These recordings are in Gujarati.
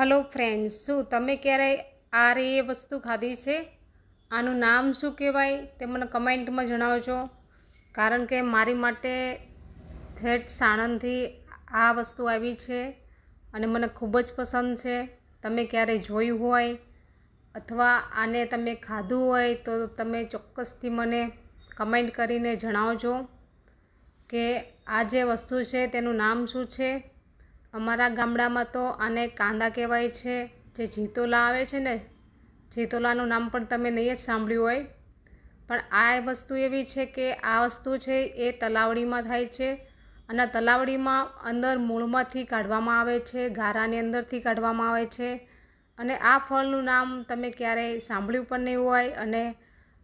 હલો ફ્રેન્ડ્સ શું તમે ક્યારેય આ રે એ વસ્તુ ખાધી છે? આનું નામ શું કહેવાય તે મને કમેન્ટમાં જણાવજો. કારણ કે મારી માટે થેટ સાણંદથી આ વસ્તુ આવી છે અને મને ખૂબ જ પસંદ છે. તમે ક્યારેય જોયું હોય અથવા આને તમે ખાધું હોય તો તમે ચોક્કસથી મને કમેન્ટ કરીને જણાવજો કે આ જે વસ્તુ છે તેનું નામ શું છે? અમારા ગામડામાં તો આને કાંદા કહેવાય છે, જે જીતોલા આવે છે ને, જીતોલાનું નામ પણ તમે નહીં જ સાંભળ્યું હોય. પણ આ વસ્તુ એવી છે કે આ વસ્તુ છે એ તલાવડીમાં થાય છે અને તલાવડીમાં અંદર મૂળમાંથી કાઢવામાં આવે છે, ગારાની અંદરથી કાઢવામાં આવે છે અને આ ફળનું નામ તમે ક્યારેય સાંભળ્યું પણ નહીં હોય અને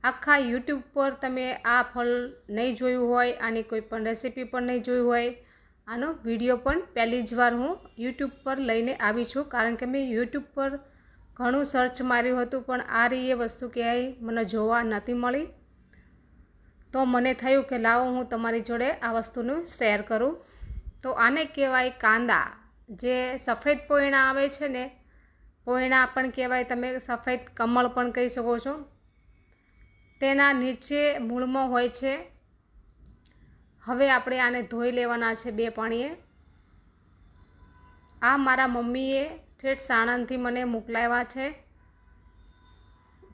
આખા યુટ્યુબ પર તમે આ ફળ નહીં જોયું હોય, આની કોઈ પણ રેસીપી પણ નહીં જોયું હોય આનો વીડિયો પણ પહેલી જ વાર હું યુટ્યુબ પર લઈને આવી છું. કારણ કે મેં યુટ્યુબ પર ઘણું સર્ચ માર્યું હતું, પણ આ રહી એ વસ્તુ ક્યાંય મને જોવા નથી મળી. તો મને થયું કે લાવો હું તમારી જોડે આ વસ્તુનું શેર કરું. તો આને કહેવાય કાંદા. જે સફેદ પોયણા આવે છે ને, પોયણા પણ કહેવાય. તમે સફેદ કમળ પણ કહી શકો છો. તેના નીચે મૂળમાં હોય છે હવે આપણે આને ધોઈ લેવાના છે બે પાણીએ. આ મારા મમ્મીએ ઠેઠ સાણંદથી મને મોકલાવ્યા છે.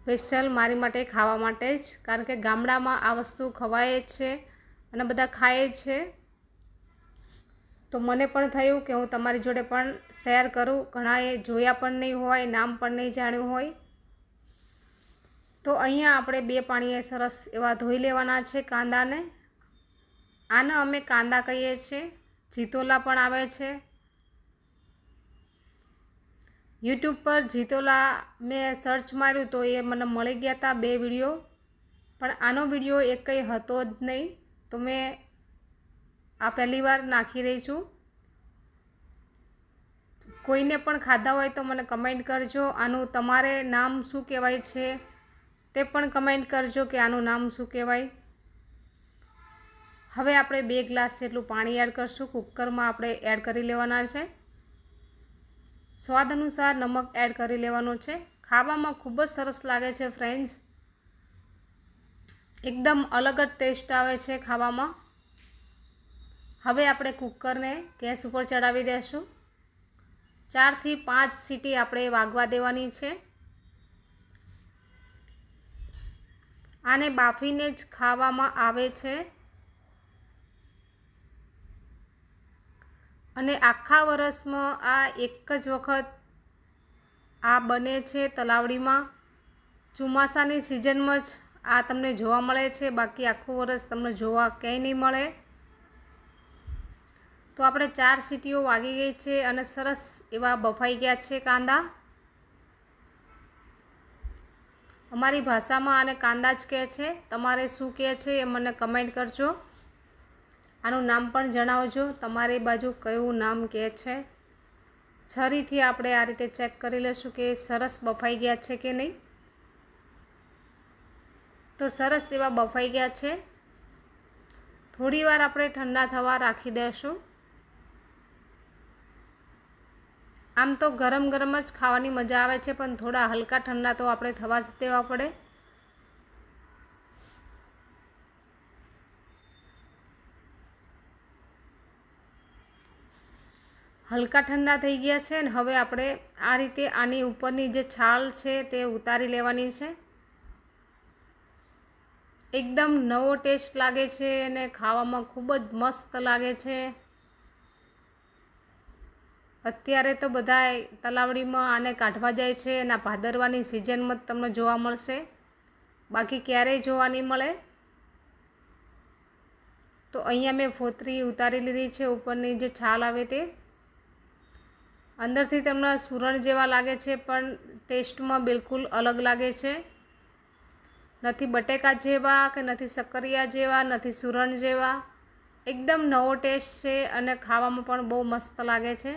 સ્પેશિયલ મારી માટે ખાવા માટે જ, કારણ કે ગામડામાં આ વસ્તુ ખવાય છે અને બધા ખાય છે. તો મને પણ થયું કે હું તમારી જોડે પણ શેર કરું. ઘણાએ જોયા પણ નહીં હોય, નામ પણ નહીં જાણ્યું હોય. તો અહીંયા આપણે બે પાણીએ સરસ એવા ધોઈ લેવાના છે કાંદાને. આને અમે કાંદા કહીએ છીએ, જીતોલા પણ આવે છે. યુટ્યુબ પર જીતોલા મેં સર્ચ માર્યું તો એ મને મળી ગયા હતા બે વીડિયો પણ આનો વીડિયો એક કંઈ હતો જ નહીં. તો મેં આ પહેલી વાર નાખી રહી છું. કોઈને પણ ખાધા હોય તો મને કમેન્ટ કરજો. આનું તમારે નામ શું કહેવાય છે તે પણ કમેન્ટ કરજો કે આનું નામ શું કહેવાય. હવે આપણે બે ગ્લાસ જેટલું પાણી એડ કરશું. કુકરમાં આપણે એડ કરી લેવાના છે. સ્વાદ અનુસાર નમક એડ કરી લેવાનું છે. ખાવામાં ખૂબ જ સરસ લાગે છે ફ્રેન્ડ્સ એકદમ અલગ જ ટેસ્ટ આવે છે ખાવામાં. હવે આપણે કુકરને ગેસ ઉપર ચડાવી દઈશું ચારથી પાંચ સીટી આપણે વાગવા દેવાની છે. આને બાફીને જ ખાવામાં આવે છે. અને આખા વરસમાં આ એક જ વખત આ બને છે તલાવડીમાં. ચોમાસાની સિઝનમાં જ આ તમને જોવા મળે છે. બાકી આખું વરસ તમને જોવા ક્યાંય નહીં મળે. તો આપણે ચાર સીટીઓ વાગી ગઈ છે અને સરસ એવા બફાઈ ગયા છે કાંદા. અમારી ભાષામાં આને કાંદા જ કહે છે. તમારે શું કહે છે એ મને કમેન્ટ કરજો. આનું નામ પણ જણાવજો. તમારી બાજુ કયું નામ કહે છે? છરીથી આપણે આ રીતે ચેક કરી લઈશું કે સરસ બફાઈ ગયા છે કે નહીં. તો સરસ એવા બફાઈ ગયા છે. થોડી વાર આપણે ઠંડા થવા રાખી દઈશું આમ તો ગરમ ગરમ જ ખાવાની મજા આવે છે, પણ થોડા હલકા ઠંડા તો આપણે થવા જ દેવા પડે. હલકા ઠંડા થઈ ગયા છે ને હવે આપણે આ રીતે આની ઉપરની જે છાલ છે તે ઉતારી લેવાની છે. એકદમ નવો ટેસ્ટ લાગે છે અને ખાવામાં ખૂબ જ મસ્ત લાગે છે. અત્યારે તો બધા તલાવડીમાં આને કાઢવા જાય છે અને ભાદરવાની સિઝનમાં જ તમને જોવા મળશે. બાકી ક્યારેય જોવા નહીં મળે. તો અહીંયા મેં ફોતરી ઉતારી લીધી છે ઉપરની જે છાલ આવે તે. અંદરથી તમને સુરણ જેવા લાગે છે, પણ ટેસ્ટમાં બિલકુલ અલગ લાગે છે. નથી બટેકા જેવા કે નથી સક્કરિયા જેવા, નથી સુરણ જેવા. એકદમ નવો ટેસ્ટ છે અને ખાવામાં પણ બહુ મસ્ત લાગે છે.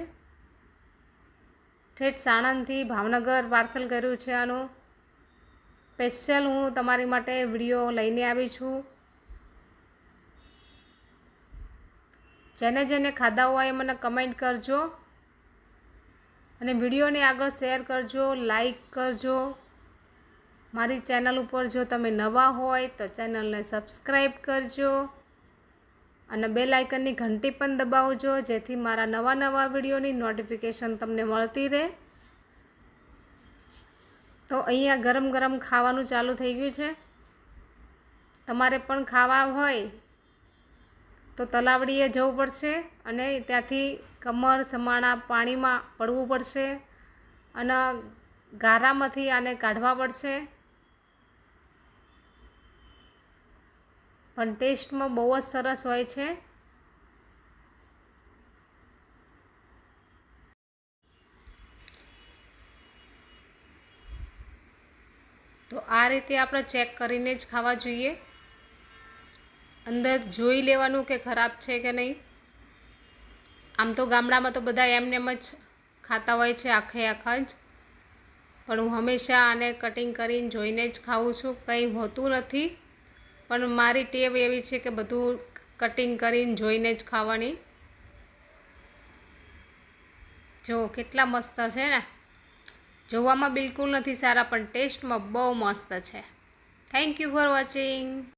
ઠેઠ સાણંદથી ભાવનગર પાર્સલ કર્યું છે આનું. સ્પેશિયલ હું તમારી માટે વીડિયો લઈને આવી છું. જેને જેને ખાધા હોય મને કમેન્ટ કરજો. અને વિડીયોને આગળ શેર કરજો, લાઈક કરજો. મારી ચેનલ ઉપર જો તમે નવા હોય તો ચેનલને સબસ્ક્રાઈબ કરજો અને બે લાઇકનની ઘંટી પણ દબાવજો, જેથી મારા નવા નવા વિડીયોની નોટિફિકેશન તમને મળતી રહે. તો અહીંયા ગરમ ગરમ ખાવાનું ચાલુ થઈ ગયું છે. તમારે પણ ખાવા હોય તો તલાવડીએ જવું પડશે અને ત્યાંથી કમર, સમાણા, પાણીમાં પડવું પડશે અને ગારામાંથી આને કાઢવા પડશે. પણ ટેસ્ટમાં બહુ જ સરસ હોય છે. તો આ રીતે આપણે ચેક કરીને જ ખાવા જોઈએ. અંદર જોઈ લેવાનું કે ખરાબ છે કે નહીં? આમ તો ગામડામાં તો બધા એમને એમ જ ખાતા હોય છે આખે આખા જ. પણ હું હંમેશા આને કટિંગ કરીને જોઈને જ ખાઉં છું. કંઈ હોતું નથી. પણ મારી ટેવ એવી છે કે બધું કટિંગ કરીને જોઈને જ ખાવાની. જો, કેટલા મસ્ત છે ને. જોવામાં બિલકુલ નથી સારા, પણ ટેસ્ટમાં બહુ મસ્ત છે. Thank you for watching